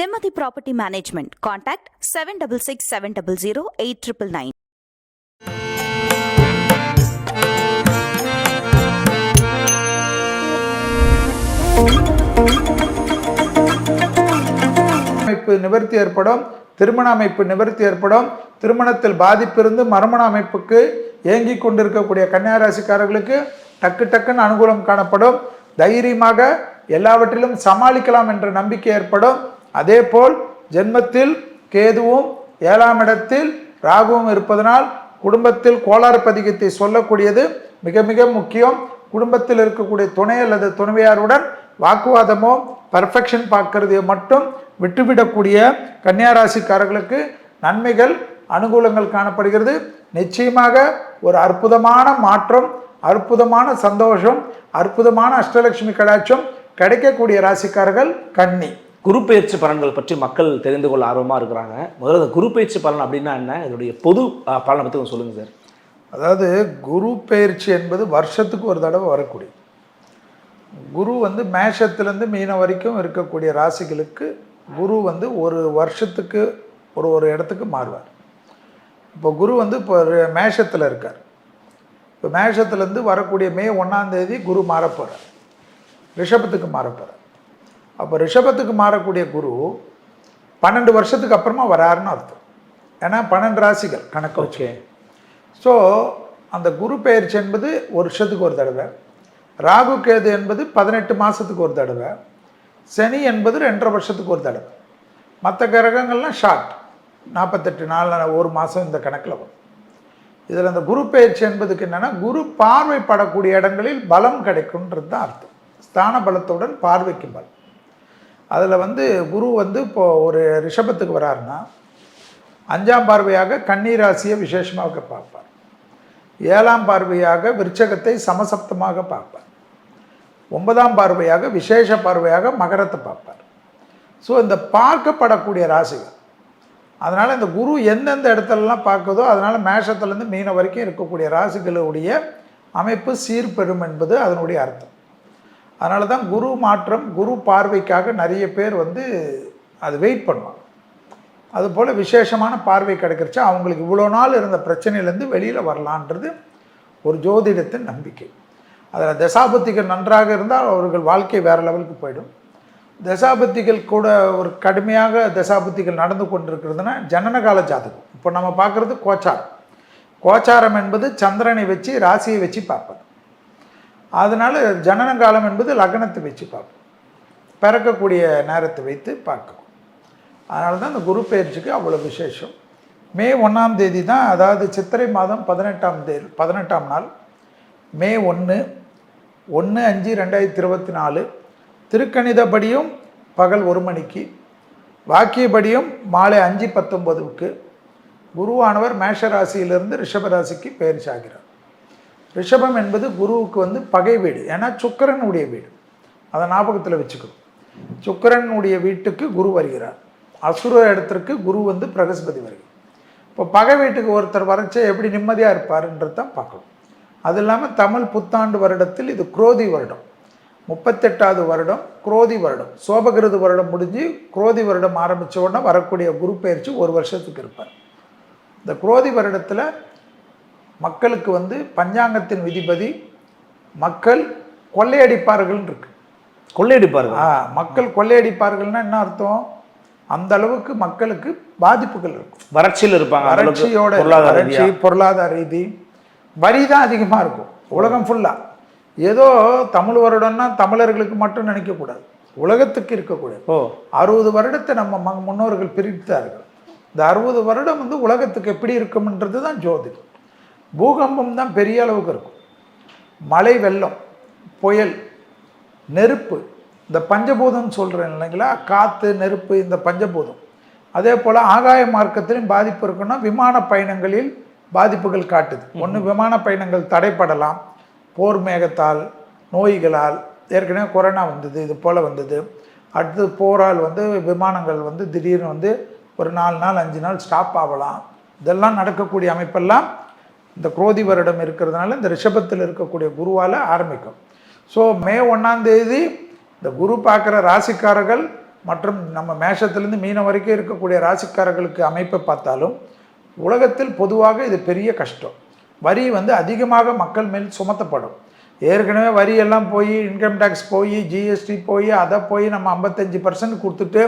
Nimmathi property management contact seven double six seven double zero eight triple nine அமைப்பு நிவர்த்தி ஏற்படும் திருமண அமைப்பு நிவர்த்தி ஏற்படும் திருமணத்தில் பாதிப்பிருந்து மறுமண அமைப்புக்கு ஏங்கி கொண்டிருக்கக்கூடிய கன்னியாராசிக்காரர்களுக்கு டக்கு டக்குன்னு அனுகூலம் காணப்படும். தைரியமாக எல்லாவற்றிலும் சமாளிக்கலாம் என்ற நம்பிக்கை ஏற்படும். அதே போல் ஜென்மத்தில் கேதுவும் ஏழாம் இடத்தில் ராகுவும் இருப்பதனால் குடும்பத்தில் கோளாறு பதிகத்தை சொல்லக்கூடியது மிக மிக முக்கியம். குடும்பத்தில் இருக்கக்கூடிய துணை அல்லது துணைவியாருடன் வாக்குவாதமோ பர்ஃபெக்ஷன் பார்க்கறதையோ மட்டும் விட்டுவிடக்கூடிய கன்னியாராசிக்காரர்களுக்கு நன்மைகள் அனுகூலங்கள் காணப்படுகிறது. நிச்சயமாக ஒரு அற்புதமான மாற்றம் அற்புதமான சந்தோஷம் அற்புதமான அஷ்டலட்சுமி கடாட்சம் கிடைக்கக்கூடிய ராசிக்காரர்கள் கன்னி. குரு பயிற்சி பலன்கள் பற்றி மக்கள் தெரிந்து கொள்ள ஆர்வமாக இருக்கிறாங்க. முதல்ல இந்த குரு பயிற்சி பலன் அப்படின்னா என்ன? இதனுடைய பொது பலனை பற்றி கொஞ்சம் சொல்லுங்கள் சார். அதாவது குரு பெயர்ச்சி என்பது வருஷத்துக்கு ஒரு தடவை வரக்கூடிய குரு வந்து மேஷத்துலேருந்து மீன வரைக்கும் இருக்கக்கூடிய ராசிகளுக்கு குரு வந்து ஒரு வருஷத்துக்கு ஒரு ஒரு இடத்துக்கு மாறுவார். இப்போ குரு வந்து இப்போ மேஷத்தில் இருக்கார். இப்போ மேஷத்துலேருந்து வரக்கூடிய மே ஒன்றாந்தேதி குரு மாறப்போகிறார் ரிஷபத்துக்கு மாறப்போகிறார் அப்போ ரிஷபத்துக்கு மாறக்கூடிய குரு பன்னெண்டு வருஷத்துக்கு அப்புறமா வராருன்னு அர்த்தம். ஏன்னா பன்னெண்டு ராசிகள் கணக்கு வச்சு. ஸோ அந்த குரு பெயர்ச்சி என்பது ஒரு வருஷத்துக்கு ஒரு தடவை. ராகு கேது என்பது பதினெட்டு மாதத்துக்கு ஒரு தடவை. சனி என்பது ரெண்டரை வருஷத்துக்கு ஒரு தடவை. மற்ற கிரகங்கள்லாம் ஷார்ட் நாற்பத்தெட்டு நாள் ஒரு மாதம் இந்த கணக்கில் வரும். இதில் அந்த குரு பெயர்ச்சி என்பதுக்கு என்னென்னா குரு பார்வைப்படக்கூடிய இடங்களில் பலம் கிடைக்கும்ன்றது தான் அர்த்தம். ஸ்தான பலத்துடன் பார்வைக்கு பலம். அதில் வந்து குரு வந்து இப்போ ஒரு ரிஷபத்துக்கு வராருன்னா அஞ்சாம் பார்வையாக கன்னி ராசியை விசேஷமாக பார்ப்பார். ஏழாம் பார்வையாக விருச்சகத்தை சமசப்தமாக பார்ப்பார். ஒன்பதாம் பார்வையாக விசேஷ பார்வையாக மகரத்தை பார்ப்பார். ஸோ இந்த பார்க்கப்படக்கூடிய ராசிகள் அதனால் இந்த குரு எந்தெந்த இடத்துலலாம் பார்க்குதோ அதனால் மேஷத்துலேருந்து மீன வரைக்கும் இருக்கக்கூடிய ராசிகளுடைய அமைப்பு சீர்பெறும் என்பது அதனுடைய அர்த்தம். அதனால தான் குரு மாற்றம் குரு பார்வைக்காக நிறைய பேர் வந்து அது வெயிட் பண்ணுவாங்க. அதுபோல் விசேஷமான பார்வை கிடைக்கிறச்சா அவங்களுக்கு இவ்வளோ நாள் இருந்த பிரச்சனையிலேருந்து வெளியில் வரலான்றது ஒரு ஜோதிடத்தின் நம்பிக்கை. அதில் தசாபத்திகள் நன்றாக இருந்தால் அவர்கள் வாழ்க்கை வேறு லெவலுக்கு போயிடும். தசாபத்திகள் கூட ஒரு கடுமையாக தசாபத்திகள் நடந்து கொண்டிருக்கிறதுனா ஜனனகால ஜாதகம். இப்போ நம்ம பார்க்குறது கோச்சாரம். கோச்சாரம் என்பது சந்திரனை வச்சு ராசியை வச்சு பார்ப்பது. அதனால் ஜனன காலம் என்பது லக்னத்தை வச்சு பார்ப்போம். பிறக்கக்கூடிய நேரத்தை வைத்து பார்க்கும் அதனால தான் இந்த குரு பயிற்சிக்கு அவ்வளோ விசேஷம். மே ஒன்றாம் தேதி தான் அதாவது சித்திரை மாதம் பதினெட்டாம் தேதி பதினெட்டாம் நாள். மே ஒன்று ஒன்று அஞ்சு ரெண்டாயிரத்தி இருபத்தி நாலு. திருக்கணிதப்படியும் பகல் ஒரு மணிக்கு. வாக்கியப்படியும் மாலை அஞ்சு பத்தொம்போதுக்கு குருவானவர் மேஷராசியிலிருந்து ரிஷபராசிக்கு பயிற்சி ஆகிறார். ரிஷபம் என்பது குருவுக்கு வந்து பகை வீடு. ஏன்னா சுக்கிரனுடைய வீடு. அதை ஞாபகத்தில் வச்சுக்கணும். சுக்கிரனுடைய வீட்டுக்கு குரு வருகிறார். அசுர இடத்திற்கு குரு வந்து பிரகஸ்பதி வருகிறார். இப்போ பகை வீட்டுக்கு ஒருத்தர் வரைச்சா எப்படி நிம்மதியாக இருப்பாருன்றது தான் பார்க்கணும். அது இல்லாமல் தமிழ் புத்தாண்டு வருடத்தில் இது குரோதி வருடம். முப்பத்தெட்டாவது வருடம் குரோதி வருடம். சோபகிருது வருடம் முடிஞ்சு குரோதி வருடம் ஆரம்பித்த உடனே வரக்கூடிய குரு பயிற்சி ஒரு வருஷத்துக்கு இருப்பார். இந்த குரோதி வருடத்தில் மக்களுக்கு வந்து பஞ்சாங்கத்தின் விதிபதி மக்கள் கொள்ளையடிப்பார்கள் இருக்கு. கொள்ளையடிப்பார்கள். ஆ மக்கள் கொள்ளையடிப்பார்கள்னா என்ன அர்த்தம்? அந்த அளவுக்கு மக்களுக்கு பாதிப்புகள் இருக்கும். வறட்சியில் இருப்பாங்க. வறட்சியோட வறட்சி. பொருளாதார ரீதி வரி தான் அதிகமாக இருக்கும். உலகம் ஃபுல்லாக ஏதோ தமிழ் வருடம்னா தமிழர்களுக்கு மட்டும் நினைக்கக்கூடாது உலகத்துக்கு இருக்கக்கூடாது ஓ. அறுபது வருடத்தை நம்ம ம- முன்னோர்கள் பிரித்தார்கள். இந்த அறுபது வருடம் வந்து உலகத்துக்கு எப்படி இருக்கும்ன்றது தான் ஜோதிடம். பூகம்பம் தான் பெரிய அளவுக்கு இருக்கும். மழை வெள்ளம் புயல் நெருப்பு இந்த பஞ்சபூதம் சொல்கிறேன் இல்லைங்களா? காற்று நெருப்பு இந்த பஞ்சபூதம். அதே போல் ஆகாய மார்க்கத்திலும் பாதிப்பு இருக்குன்னா விமான பயணங்களில் பாதிப்புகள் காட்டுது. ஒன்று விமான பயணங்கள் தடைப்படலாம். போர் மேகத்தால் நோய்களால். ஏற்கனவே கொரோனா வந்தது இது போல் வந்தது. அடுத்து போரால் வந்து விமானங்கள் வந்து திடீர்னு வந்து ஒரு நாலு நாள் அஞ்சு நாள் ஸ்டாப் ஆகலாம். இதெல்லாம் நடக்கக்கூடிய அமைப்பெல்லாம் இந்த குரோதி வருடம் இருக்கிறதுனால இந்த ரிஷபத்தில் இருக்கக்கூடிய குருவால் ஆரம்பிக்கும். ஸோ மே ஒன்றாந்தேதி இந்த குரு பார்க்குற ராசிக்காரர்கள் மற்றும் நம்ம மேஷத்துலேருந்து மீனம் வரைக்கும் இருக்கக்கூடிய ராசிக்காரர்களுக்கு அமைப்பை பார்த்தாலும் உலகத்தில் பொதுவாக இது பெரிய கஷ்டம். வரி வந்து அதிகமாக மக்கள் மேல் சுமத்தப்படும். ஏற்கனவே வரி எல்லாம் போய் இன்கம் டேக்ஸ் போய் ஜிஎஸ்டி போய் அதை போய் நம்ம ஐம்பத்தஞ்சு பர்சன்ட் கொடுத்துட்டு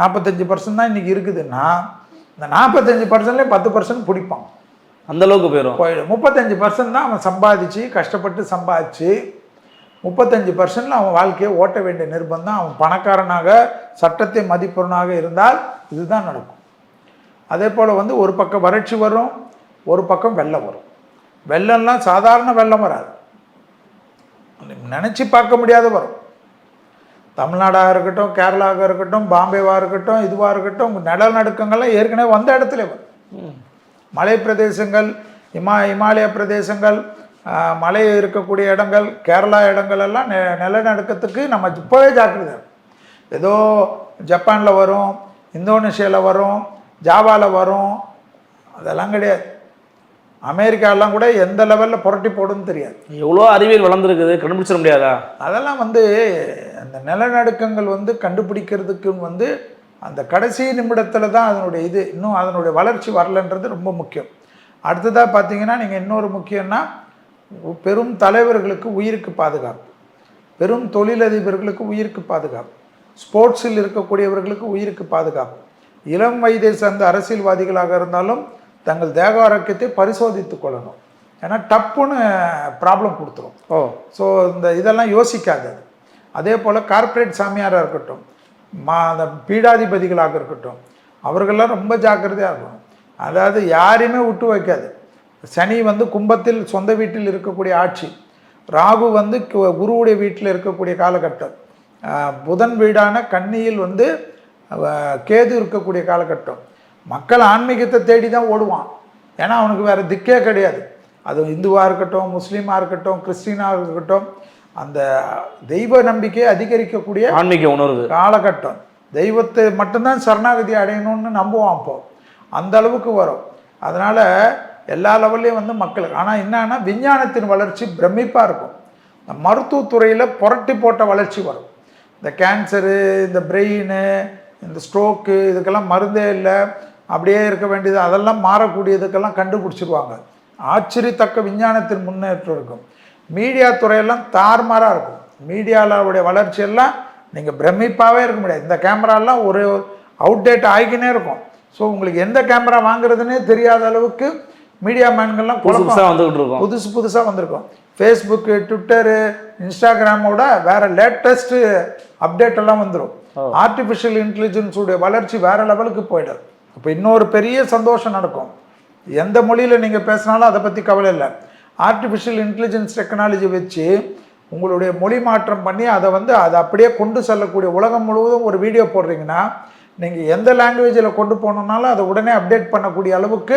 நாற்பத்தஞ்சு பர்சன்ட் தான் இன்றைக்கி இருக்குதுன்னா இந்த நாற்பத்தஞ்சு பர்சன்ட்லேயே பத்து பர்சன்ட் பிடிப்பான் அந்த அளவுக்கு போயிடும். போயிடும் முப்பத்தஞ்சு பர்சன்ட் தான் அவன் சம்பாதிச்சு கஷ்டப்பட்டு சம்பாதிச்சு முப்பத்தஞ்சு பர்சன்ட்ல அவன் வாழ்க்கையை ஓட்ட வேண்டிய நிர்பந்தம் அவன் பணக்காரனாக சட்டத்தை மதிப்பவனாக இருந்தால் இதுதான் நடக்கும். அதே போல் வந்து ஒரு பக்கம் வறட்சி வரும் ஒரு பக்கம் வெள்ளம் வரும். வெள்ளம்லாம் சாதாரண வெள்ளம் வராது. நினச்சி பார்க்க முடியாத வரும். தமிழ்நாடாக இருக்கட்டும் கேரளாவாக இருக்கட்டும் பாம்பேவாக இருக்கட்டும் இதுவாக இருக்கட்டும் நிலநடுக்கங்கள்லாம் ஏற்கனவே வந்த இடத்துல வரும். மலை பிரதேசங்கள் இமா இமாலய பிரதேசங்கள் மலை இருக்கக்கூடிய இடங்கள் கேரளா இடங்கள் எல்லாம் நெ நிலநடுக்கத்துக்கு நம்ம இப்போவே ஜாக்கிரதை. ஏதோ ஜப்பானில் வரும் இந்தோனேஷியாவில் வரும் ஜாவாவில் வரும் அதெல்லாம் கிடையாது. அமெரிக்காலாம் கூட எந்த லெவலில் புரட்டி போடுன்னு தெரியாது. எவ்வளோ அறிவியல் வளர்ந்துருக்குது கண்டுபிடிச்சிட முடியாதா? அதெல்லாம் வந்து அந்த நிலநடுக்கங்கள் வந்து கண்டுபிடிக்கிறதுக்கு வந்து அந்த கடைசி நிமிடத்தில் தான் அதனுடைய இது இன்னும் அதனுடைய வளர்ச்சி வரலன்றது ரொம்ப முக்கியம். அடுத்ததாக பார்த்தீங்கன்னா நீங்கள் இன்னொரு முக்கியம்னா பெரும் தலைவர்களுக்கு உயிருக்கு பாதுகாப்பு. பெரும் தொழிலதிபர்களுக்கு உயிருக்கு பாதுகாப்பு. ஸ்போர்ட்ஸில் இருக்கக்கூடியவர்களுக்கு உயிருக்கு பாதுகாப்பு. இளம் வயதை சார்ந்த அரசியல்வாதிகளாக இருந்தாலும் தங்கள் தேக ஆரோக்கியத்தை பரிசோதித்துக் கொள்ளணும். ஏன்னா டப்புன்னு ப்ராப்ளம் கொடுத்துரும். ஓ. ஸோ இந்த இதெல்லாம் யோசிக்காது. அதே போல் கார்ப்பரேட் சாமியாராக இருக்கட்டும் மா அந்த பீடாதிபதிகளாக இருக்கட்டும் அவர்கள்லாம் ரொம்ப ஜாக்கிரதையாக இருக்கணும். அதாவது யாரையுமே விட்டு வைக்காது. சனி வந்து கும்பத்தில் சொந்த வீட்டில் இருக்கக்கூடிய ஆட்சி. ராகு வந்து குருவுடைய வீட்டில் இருக்கக்கூடிய காலகட்டம். புதன் வீடான கன்னியில் வந்து கேது இருக்கக்கூடிய காலகட்டம். மக்கள் ஆன்மீகத்தை தேடி தான் ஓடுவான். ஏன்னா அவனுக்கு வேறு திக்கே கிடையாது. அது இந்துவாக இருக்கட்டும் முஸ்லீமாக இருக்கட்டும் கிறிஸ்டினாக இருக்கட்டும் அந்த தெய்வ நம்பிக்கையை அதிகரிக்கக்கூடிய ஆன்மீக உணர்வு. காலகட்டம். தெய்வத்தை மட்டும்தான் சரணாகதி அடையணும்னு நம்புவான் அப்போ. அந்த அளவுக்கு வரும். அதனால் எல்லா லெவல்லையும் வந்து மக்களுக்கு ஆனால் என்னன்னா விஞ்ஞானத்தின் வளர்ச்சி பிரமிப்பாக இருக்கும். இந்த மருத்துவத்துறையில் புரட்டி போட்ட வளர்ச்சி வரும். இந்த கேன்சரு இந்த பிரெயின் இந்த ஸ்ட்ரோக்கு இதுக்கெல்லாம் மருந்தே இல்லை. அப்படியே இருக்க வேண்டியது அதெல்லாம் மாறக்கூடியதுக்கெல்லாம் கண்டுபிடிச்சிருவாங்க. ஆச்சரியத்தக்க விஞ்ஞானத்தின் முன்னேற்றம் இருக்கும். மீடியா துறையெல்லாம் தாறுமாறாக இருக்கும். மீடியாவுடைய வளர்ச்சியெல்லாம் நீங்கள் பிரமிப்பாகவே இருக்க முடியாது. இந்த கேமராலாம் ஒரு அவுடேட் ஆகிக்கினே இருக்கும். ஸோ உங்களுக்கு எந்த கேமரா வாங்குறதுனே தெரியாத அளவுக்கு மீடியா மேன்கள்லாம் புதுசாக வந்துகிட்டு இருக்கோம். புதுசு புதுசாக வந்திருக்கும். ஃபேஸ்புக்கு ட்விட்டரு இன்ஸ்டாகிராமோட வேற லேட்டஸ்ட்டு அப்டேட் எல்லாம் வந்துடும் ஆர்டிஃபிஷியல் இன்டெலிஜென்ஸுடைய வளர்ச்சி வேற லெவலுக்கு போயிடும். இப்போ இன்னொரு பெரிய சந்தோஷம் நடக்கும். எந்த மொழியில் நீங்கள் பேசினாலும் அதை பற்றி கவலை இல்லை. ஆர்டிஃபிஷியல் இன்டெலிஜென்ஸ் டெக்னாலஜி வச்சு உங்களுடைய மொழி மாற்றம் பண்ணி அதை வந்து அதை அப்படியே கொண்டு செல்லக்கூடிய உலகம் முழுவதும் ஒரு வீடியோ போடுறீங்கன்னா நீங்கள் எந்த லாங்குவேஜில் கொண்டு போனோம்னாலும் அதை உடனே அப்டேட் பண்ணக்கூடிய அளவுக்கு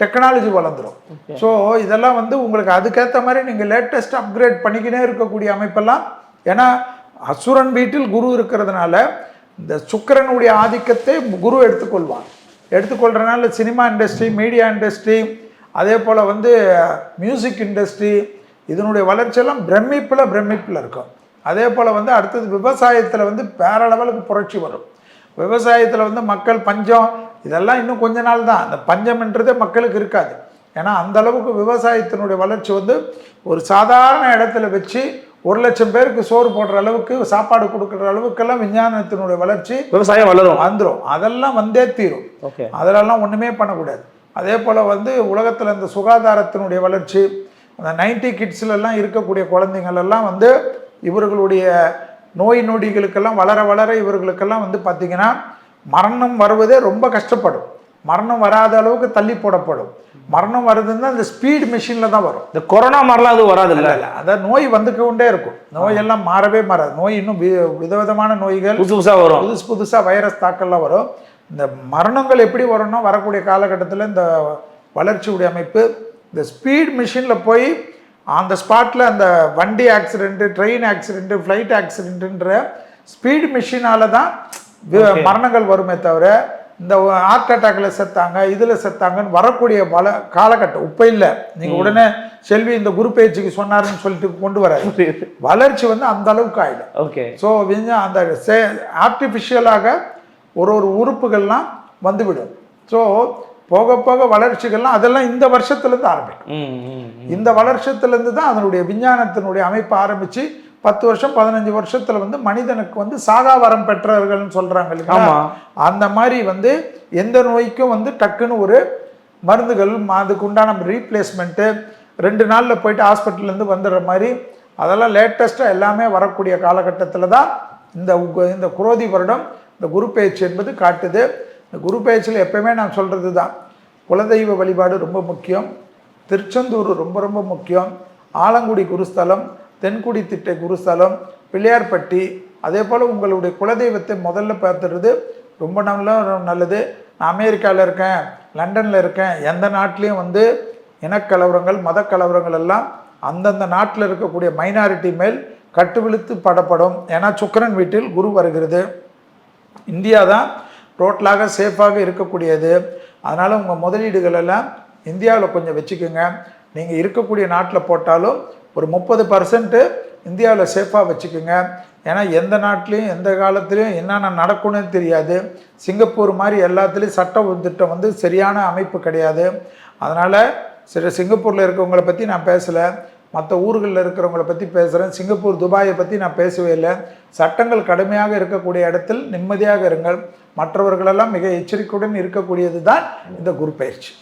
டெக்னாலஜி வளர்ந்துரும். ஸோ இதெல்லாம் வந்து உங்களுக்கு அதுக்கேற்ற மாதிரி நீங்கள் லேட்டஸ்ட் அப்கிரேட் பண்ணிக்கினே இருக்கக்கூடிய அமைப்பெல்லாம். ஏன்னா அசுரன் வீட்டில் குரு இருக்கிறதுனால இந்த சுக்கிரனுடைய ஆதிக்கத்தை குரு எடுத்துக்கொள்வான் எடுத்துக்கொள்றதுனால சினிமா இண்டஸ்ட்ரி மீடியா இண்டஸ்ட்ரி அதே போல் வந்து மியூசிக் இண்டஸ்ட்ரி இதனுடைய வளர்ச்சியெல்லாம் பிரமிப்பில் பிரமிப்பில் இருக்கும். அதே போல் வந்து அடுத்தது விவசாயத்தில் வந்து வேற லெவலுக்கு புரட்சி வரும். விவசாயத்தில் வந்து மக்கள் பஞ்சம் இதெல்லாம் இன்னும் கொஞ்ச நாள் தான். அந்த பஞ்சம்ன்றதே மக்களுக்கு இருக்காது. ஏன்னா அந்த அளவுக்கு விவசாயத்தினுடைய வளர்ச்சி வந்து ஒரு சாதாரண இடத்துல வச்சு ஒரு லட்சம் பேருக்கு சோறு போடுற அளவுக்கு சாப்பாடு கொடுக்குற அளவுக்கெல்லாம் விஞ்ஞானத்தினுடைய வளர்ச்சி விவசாயம் வளரும். வந்துடும் அதெல்லாம் வந்தே தீரும். ஓகே. அதிலெல்லாம் ஒன்றுமே பண்ணக்கூடாது அதே போல் வந்து உலகத்தில் இந்த சுகாதாரத்தினுடைய வளர்ச்சி அந்த நைன்டி கிட்ஸ்லலாம் இருக்கக்கூடிய குழந்தைங்கள் எல்லாம் வந்து இவர்களுடைய நோய் நொடிகளுக்கெல்லாம் வளர வளர இவர்களுக்கெல்லாம் வந்து பார்த்திங்கன்னா மரணம் வருவதே ரொம்ப கஷ்டப்படும். மரணம் வராத அளவுக்கு தள்ளி போடப்படும். மரணம் வருதுன்னா அந்த ஸ்பீட் மிஷினில் தான் வரும். இந்த கொரோனா மாதிரிலாம் அது வராது இல்லை? இல்லை அதான் நோய் வந்து கொண்டே இருக்கும். நோயெல்லாம் மாறவே மாறாது. நோய் இன்னும் விதவிதமான நோய்கள் புதுசு புதுசாக வரும். புதுசு புதுசாக வைரஸ் தாக்கல்லாம் வரும். இந்த மரணங்கள் எப்படி வரும்னா வரக்கூடிய காலகட்டத்தில் இந்த வளர்ச்சியுடைய அமைப்பு இந்த ஸ்பீட் மிஷினில் போய் அந்த ஸ்பாட்டில் அந்த வண்டி ஆக்சிடென்ட்டு ட்ரெயின் ஆக்சிடென்ட்டு ஃப்ளைட் ஆக்சிடென்ட்டுன்ற ஸ்பீட் மிஷினால தான் மரணங்கள் வருமே தவிர இந்த ஹார்ட் அட்டாக்கில் செத்தாங்க இதில் செத்தாங்கன்னு வரக்கூடிய வள காலகட்டம் இப்போ இல்லை. நீங்கள் உடனே செல்வி இந்த குரு பயிற்சிக்கு சொன்னாருன்னு சொல்லிட்டு கொண்டு வராது வளர்ச்சி வந்து அந்த அளவுக்கு ஆகிடும் ஓகே ஸோ அந்த சே ஆர்டிஃபிஷியலாக ஒரு ஒரு உறுப்புகள்லாம் வந்துவிடும் ஸோ போக போக வளர்ச்சிகள்லாம் அதெல்லாம் இந்த வருஷத்துலேருந்து ஆரம்பிக்கும். இந்த வருஷத்துலேருந்து தான் அதனுடைய விஞ்ஞானத்தினுடைய அமைப்பு ஆரம்பித்து பத்து வருஷம் பதினஞ்சு வருஷத்துல வந்து மனிதனுக்கு வந்து சாகா வரம் பெற்றவர்கள்னு சொல்றாங்க இல்லைங்களா ஆமா. அந்த மாதிரி வந்து எந்த நோய்க்கும் வந்து டக்குன்னு ஒரு மருந்துகள் அதுக்கு உண்டான ரீப்ளேஸ்மெண்ட்டு ரெண்டு நாளில் போயிட்டு ஹாஸ்பிட்டல்லேருந்து வந்துடுற மாதிரி அதெல்லாம் லேட்டஸ்ட்டாக எல்லாமே வரக்கூடிய காலகட்டத்தில் தான் இந்த இந்த குரோதி வருடம் இந்த குரு பயிற்சி என்பது காட்டுது. இந்த குரு பயிற்சியில் எப்பயுமே நான் சொல்கிறது தான். குலதெய்வ வழிபாடு ரொம்ப முக்கியம். திருச்செந்தூர் ரொம்ப ரொம்ப முக்கியம். ஆலங்குடி குருஸ்தலம் தென்குடி திட்டை குருஸ்தலம் பிள்ளையார்பட்டி அதே போல் உங்களுடைய குலதெய்வத்தை முதல்ல பார்த்துறது ரொம்ப நல்ல நல்லது. நான் அமெரிக்காவில் இருக்கேன் லண்டனில் இருக்கேன் எந்த நாட்டிலையும் வந்து இனக்கலவரங்கள் மத கலவரங்கள் எல்லாம் அந்தந்த நாட்டில் இருக்கக்கூடிய மைனாரிட்டி மேல் கட்டுவிழுத்து படப்படும். ஏன்னா சுக்கரன் வீட்டில் குரு வருகிறது. இந்தியா தான் டோட்டலாக சேஃபாக இருக்கக்கூடியது. அதனால் உங்கள் முதலீடுகள் எல்லாம் இந்தியாவில் கொஞ்சம் வச்சுக்கோங்க. நீங்கள் இருக்கக்கூடிய நாட்டில் போட்டாலும் ஒரு முப்பது பர்சன்ட்டு இந்தியாவில் சேஃபாக வச்சுக்கோங்க. ஏன்னா எந்த நாட்டிலையும் எந்த காலத்துலையும் என்னென்ன நடக்கும்னு தெரியாது. சிங்கப்பூர் மாதிரி எல்லாத்துலேயும் சட்ட திட்டம் வந்து சரியான அமைப்பு கிடையாது. அதனால் சில சிங்கப்பூரில் இருக்கவங்கள பற்றி நான் பேசலை. மற்ற ஊர்களில் இருக்கிறவங்கள பற்றி பேசுகிறேன் சிங்கப்பூர் துபாயை பற்றி நான் பேசவே இல்லை. சட்டங்கள் கடுமையாக இருக்கக்கூடிய இடத்தில் நிம்மதியாக இருங்கள். மற்றவர்களெல்லாம் மிக எச்சரிக்கையுடன் இருக்கக்கூடியது தான் இந்த குரு பயிற்சி